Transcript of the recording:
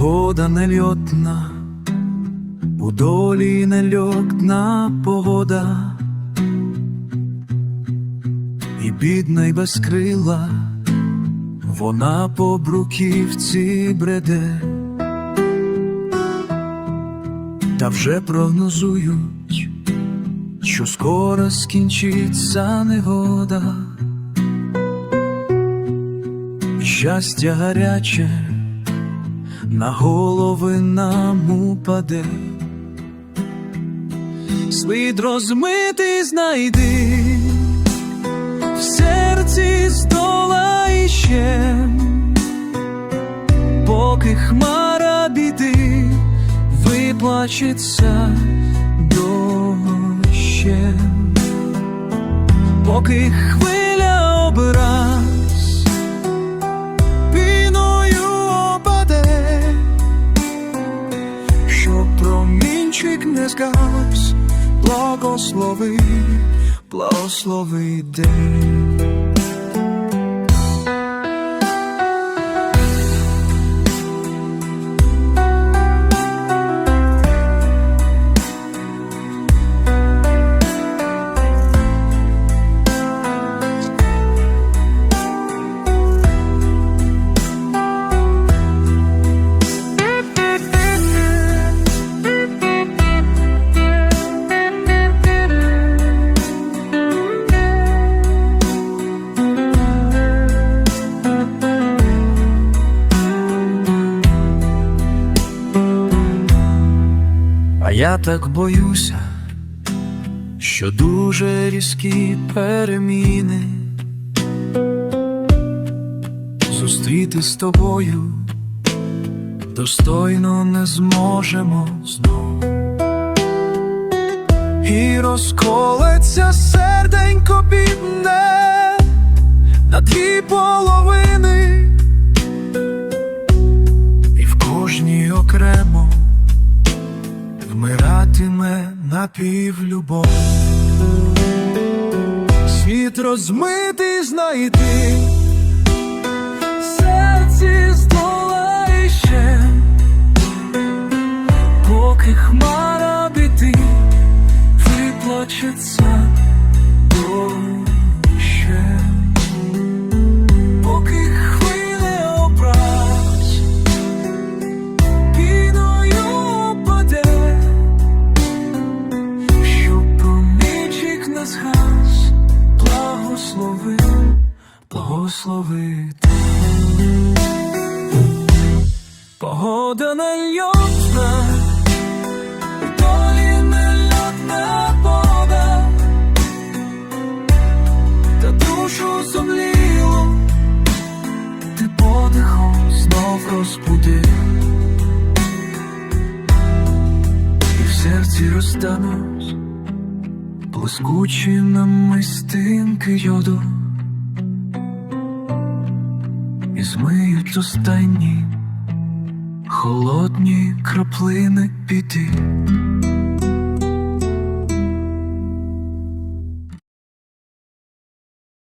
Погода нельотна, у долі нельотна погода, і бідна й безкрила, вона по бруківці бреде, та вже прогнозують, що скоро скінчиться негода. Щастя гаряче на голови нам упаде. Слід розмити знайди, в серці здолай ще, поки хмара біди виплачеться дощем, поки хвиля згас, благослови, благослови день. Я так боюся, що дуже різкі переміни зустріти з тобою достойно не зможемо знов. І розколеться серденько бідне на дві половини, вмиратиме напівлюбов. Світ розмитий знайти, серці здолає ще, поки хмара біди виплачеться благослови. Погода нельотна, долі нельотна погода, та душу зумліло, ти подихом знов розбудив. і в серці розтануть блискучі намистинки йоду, і змиють останні холодні краплини піти.